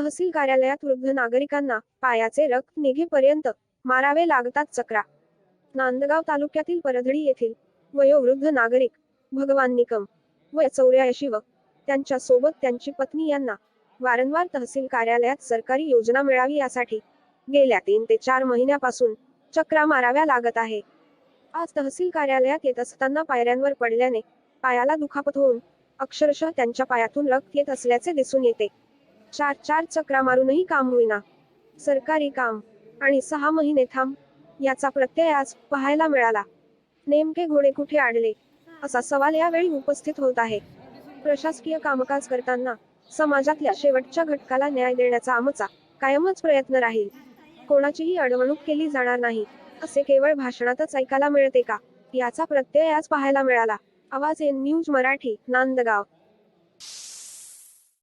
तहसील कार्यालयात वृद्ध नागरिकांना पायाचे रक्त निघेपर्यंत मारावे लागतात चक्रा. नांदगाव तालुक्यातील परधडी येथील वयोवृद्ध नागरिक भगवान निकम व चौऱ्याऐंशी व त्यांच्यासोबत त्यांची पत्नी यांना वारंवार तहसील कार्यालयात सरकारी योजना मिळावी यासाठी गेल्या तीन ते चार महिन्यापासून चक्रा माराव्या लागत आहे. आज तहसील कार्यालयात येत असताना पायऱ्यांवर पडल्याने पायाला दुखापत होऊन अक्षरशः त्यांच्या पायातून रक्त येत असल्याचे दिसून येते. चार चार चक्रा मारूनही काम होईना. सरकारी काम आणि सहा महिने थांब याचा प्रत्यय आज पाहायला मिळाला. नेमके घोडे कुठे आडले? असा सवाल यावेळी उपस्थित होत आहे. प्रशासकीय कामकाज करताना समाजातल्या शेवटच्या घटकाला न्याय देण्याचा आमचा कायमच प्रयत्न राहील. कोणाचीही अडवणूक केली जाणार नाही असे केवळ भाषणातच ऐकायला मिळते का? याचा प्रत्यय आज पाहायला मिळाला. आवाज एन न्यूज मराठी नांदगाव.